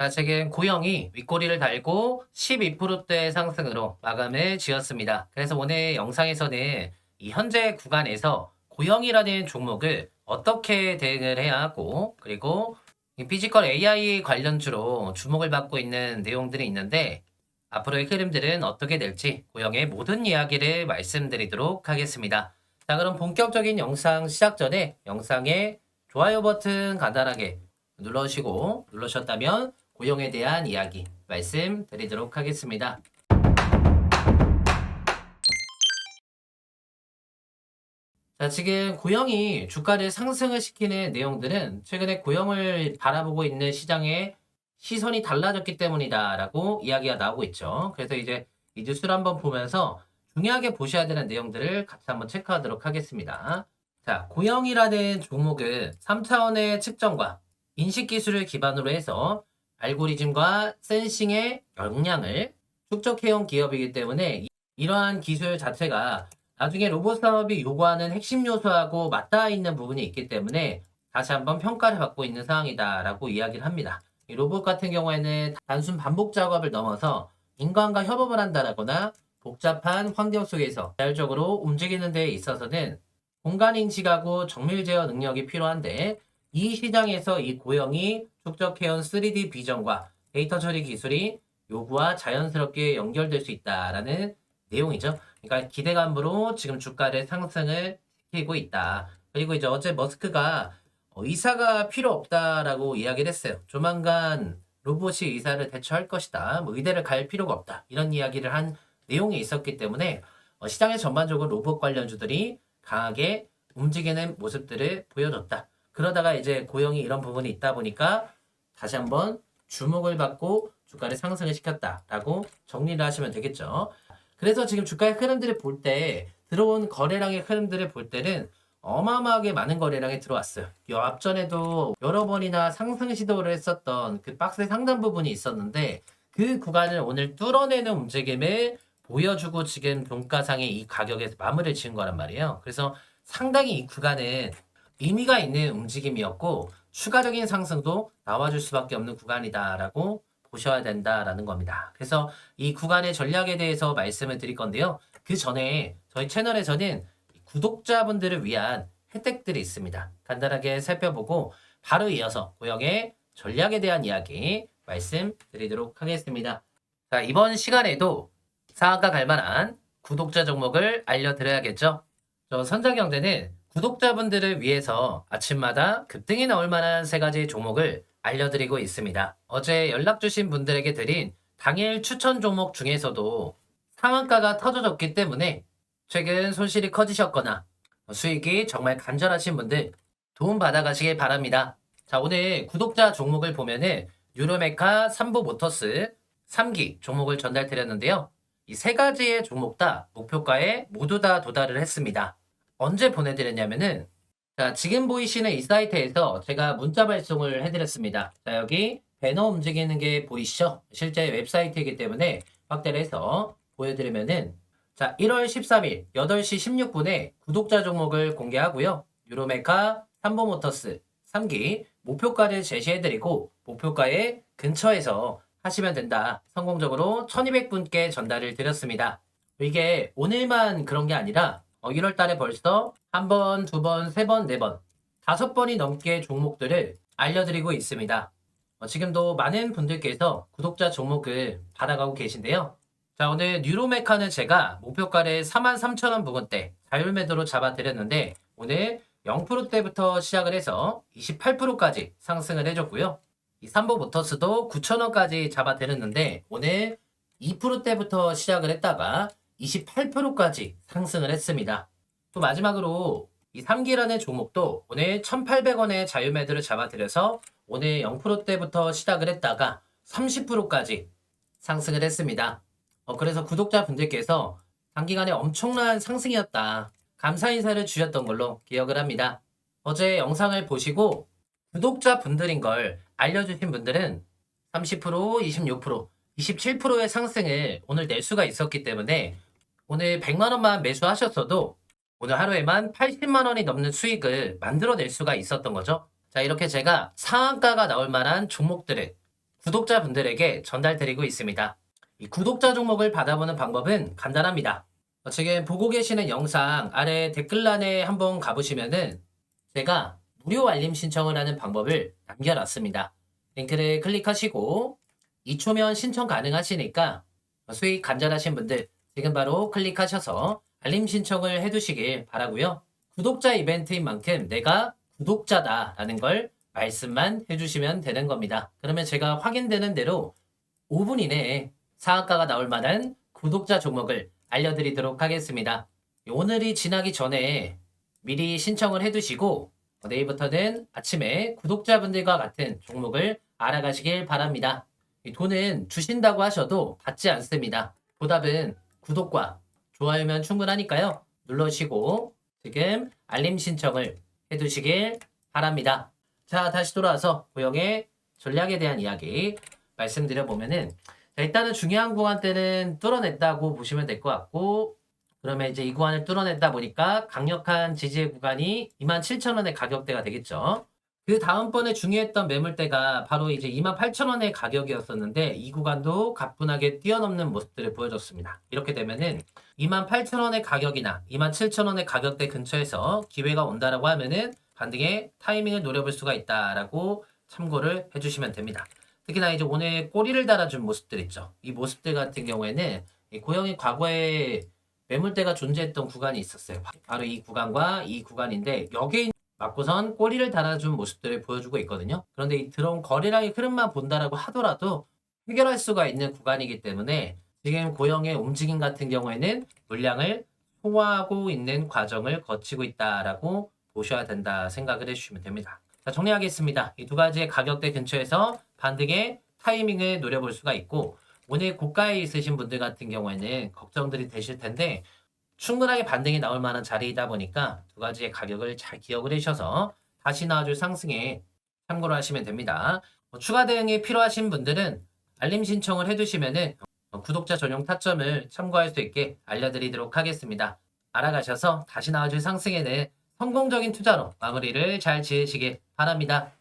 자, 지금 고영이 윗꼬리를 달고 12%대 상승으로 마감을 지었습니다. 그래서 오늘 영상에서는 이 현재 구간에서 고영이라는 종목을 어떻게 대응을 해야 하고 그리고 이 피지컬 AI 관련주로 주목을 받고 있는 내용들이 있는데 앞으로의 흐름들은 어떻게 될지 고영의 모든 이야기를 말씀드리도록 하겠습니다. 자, 그럼 본격적인 영상 시작 전에 영상에 좋아요 버튼 간단하게 눌러주시고 눌러주셨다면 고용에 대한 이야기 말씀드리도록 하겠습니다. 자, 지금 고영이 주가를 상승을 시키는 내용들은 최근에 고영을 바라보고 있는 시장의 시선이 달라졌기 때문이다라고 이야기가 나오고 있죠. 그래서 이제 이 뉴스를 한번 보면서 중요하게 보셔야 되는 내용들을 같이 한번 체크하도록 하겠습니다. 자, 고영이라는 종목은 3차원의 측정과 인식 기술을 기반으로 해서 알고리즘과 센싱의 역량을 축적해온 기업이기 때문에 이- 이러한 기술 자체가 나중에 로봇 산업이 요구하는 핵심 요소하고 맞닿아 있는 부분이 있기 때문에 다시 한번 평가를 받고 있는 상황이다라고 이야기를 합니다. 이 로봇 같은 경우에는 단순 반복 작업을 넘어서 인간과 협업을 한다라거나 복잡한 환경 속에서 자율적으로 움직이는 데 있어서는 공간 인식하고 정밀 제어 능력이 필요한데 이 시장에서 이 고영이 축적해온 3D 비전과 데이터 처리 기술이 요구와 자연스럽게 연결될 수 있다라는 내용이죠. 그러니까 기대감으로 지금 주가를 상승을 시키고 있다. 그리고 이제 어제 머스크가 어, 의사가 필요 없다라고 이야기를 했어요. 조만간 로봇이 의사를 대처할 것이다. 뭐 의대를 갈 필요가 없다. 이런 이야기를 한 내용이 있었기 때문에 어, 시장에 전반적으로 로봇 관련주들이 강하게 움직이는 모습들을 보여줬다. 그러다가 이제 고영이 이런 부분이 있다 보니까 다시 한번 주목을 받고 주가를 상승을 시켰다라고 정리를 하시면 되겠죠. 그래서 지금 주가의 흐름들을 볼 때 들어온 거래량의 흐름들을 볼 때는 어마어마하게 많은 거래량이 들어왔어요. 이 앞전에도 여러 번이나 상승 시도를 했었던 그 박스의 상단 부분이 있었는데 그 구간을 오늘 뚫어내는 움직임을 보여주고 지금 종가상의 이 가격에서 마무리를 지은 거란 말이에요. 그래서 상당히 이 구간은 의미가 있는 움직임이었고 추가적인 상승도 나와줄 수밖에 없는 구간이다라고 보셔야 된다라는 겁니다. 그래서 이 구간의 전략에 대해서 말씀을 드릴 건데요. 그 전에 저희 채널에서는 구독자분들을 위한 혜택들이 있습니다. 간단하게 살펴보고 바로 이어서 고영의 전략에 대한 이야기 말씀드리도록 하겠습니다. 자, 이번 시간에도 상한가 갈 만한 구독자 종목을 알려드려야겠죠? 저 선장경제는 구독자분들을 위해서 아침마다 급등이 나올 만한 세 가지 종목을 알려드리고 있습니다. 어제 연락 주신 분들에게 드린 당일 추천 종목 중에서도 상한가가 터져졌기 때문에 최근 손실이 커지셨거나 수익이 정말 간절하신 분들 도움 받아가시길 바랍니다. 자, 오늘 구독자 종목을 보면은 유로메카 3부 모터스 3기 종목을 전달 드렸는데요. 이 세 가지의 종목 다 목표가에 모두 다 도달을 했습니다. 언제 보내드렸냐면은 자, 지금 보이시는 이 사이트에서 제가 문자 발송을 해드렸습니다. 자, 여기 배너 움직이는 게 보이시죠? 실제 웹사이트이기 때문에 확대를 해서 보여드리면은 자, 1월 13일 8시 16분에 구독자 종목을 공개하고요. 유로메카 3보 모터스 3기 목표가를 제시해드리고 목표가의 근처에서 하시면 된다. 성공적으로 1200분께 전달을 드렸습니다. 이게 오늘만 그런 게 아니라 1월 달에 벌써 한 번, 두 번, 세 번, 네 번, 다섯 번이 넘게 종목들을 알려드리고 있습니다. 어, 지금도 많은 분들께서 구독자 종목을 받아가고 계신데요. 자, 오늘 뉴로메카는 제가 목표가를 43,000원 부근대 자율매도로 잡아드렸는데 오늘 0%대부터 시작을 해서 28%까지 상승을 해줬고요. 이 삼보 모터스도 9,000원까지 잡아드렸는데 오늘 2%대부터 시작을 했다가 28%까지 상승을 했습니다. 또 마지막으로 이 3기라는 종목도 오늘 1,800원의 자유매도를 잡아드려서 오늘 0%대부터 시작을 했다가 30%까지 상승을 했습니다. 어, 그래서 구독자분들께서 단기간에 엄청난 상승이었다. 감사 인사를 주셨던 걸로 기억을 합니다. 어제 영상을 보시고 구독자분들인 걸 알려주신 분들은 30%, 26%, 27%의 상승을 오늘 낼 수가 있었기 때문에 오늘 100만 원만 매수하셨어도 오늘 하루에만 80만 원이 넘는 수익을 만들어낼 수가 있었던 거죠. 자, 이렇게 제가 상한가가 나올 만한 종목들을 구독자분들에게 전달드리고 있습니다. 이 구독자 종목을 받아보는 방법은 간단합니다. 어, 지금 보고 계시는 영상 아래 댓글란에 한번 가보시면은 제가 무료 알림 신청을 하는 방법을 남겨놨습니다. 링크를 클릭하시고 2초면 신청 가능하시니까 수익 간절하신 분들 지금 바로 클릭하셔서 알림 신청을 해두시길 바라고요. 구독자 이벤트인 만큼 내가 구독자다라는 걸 말씀만 해주시면 되는 겁니다. 그러면 제가 확인되는 대로 5분 이내에 상한가가 나올 만한 구독자 종목을 알려드리도록 하겠습니다. 오늘이 지나기 전에 미리 신청을 해두시고 내일부터는 아침에 구독자분들과 같은 종목을 알아가시길 바랍니다. 이 돈은 주신다고 하셔도 받지 않습니다. 보답은 구독과 좋아요면 충분하니까요. 눌러주시고 지금 알림 신청을 해두시길 바랍니다. 자, 다시 돌아와서 고영의 전략에 대한 이야기 말씀드려보면은 자, 일단은 중요한 구간 때는 뚫어냈다고 보시면 될 것 같고 그러면 이제 이 구간을 뚫어냈다 보니까 강력한 지지의 구간이 27,000원의 가격대가 되겠죠. 그 다음번에 중요했던 매물대가 바로 이제 28,000원의 가격이었었는데 이 구간도 가뿐하게 뛰어넘는 모습들을 보여줬습니다. 이렇게 되면은 28,000원의 가격이나 27,000원의 가격대 근처에서 기회가 온다라고 하면은 반등의 타이밍을 노려볼 수가 있다라고 참고를 해주시면 됩니다. 특히나 이제 오늘 꼬리를 달아준 모습들 있죠. 이 모습들 같은 경우에는 이 고영이 과거에 매물대가 존재했던 구간이 있었어요. 바로 이 구간과 이 구간인데 여기에 맞고선 꼬리를 달아준 모습들을 보여주고 있거든요. 그런데 이 들어온 거래량의 흐름만 본다라고 하더라도 해결할 수가 있는 구간이기 때문에 지금 고영의 움직임 같은 경우에는 물량을 소화하고 있는 과정을 거치고 있다라고 보셔야 된다 생각을 해주시면 됩니다. 자, 정리하겠습니다. 이 두 가지의 가격대 근처에서 반등의 타이밍을 노려볼 수가 있고 오늘 고가에 있으신 분들 같은 경우에는 걱정들이 되실 텐데 충분하게 반등이 나올 만한 자리이다 보니까 두 가지의 가격을 잘 기억을 해주셔서 다시 나와줄 상승에 참고를 하시면 됩니다. 뭐 추가 대응이 필요하신 분들은 알림 신청을 해두시면은 어, 구독자 전용 타점을 참고할 수 있게 알려드리도록 하겠습니다. 알아가셔서 다시 나와줄 상승에는 성공적인 투자로 마무리를 잘 지으시길 바랍니다.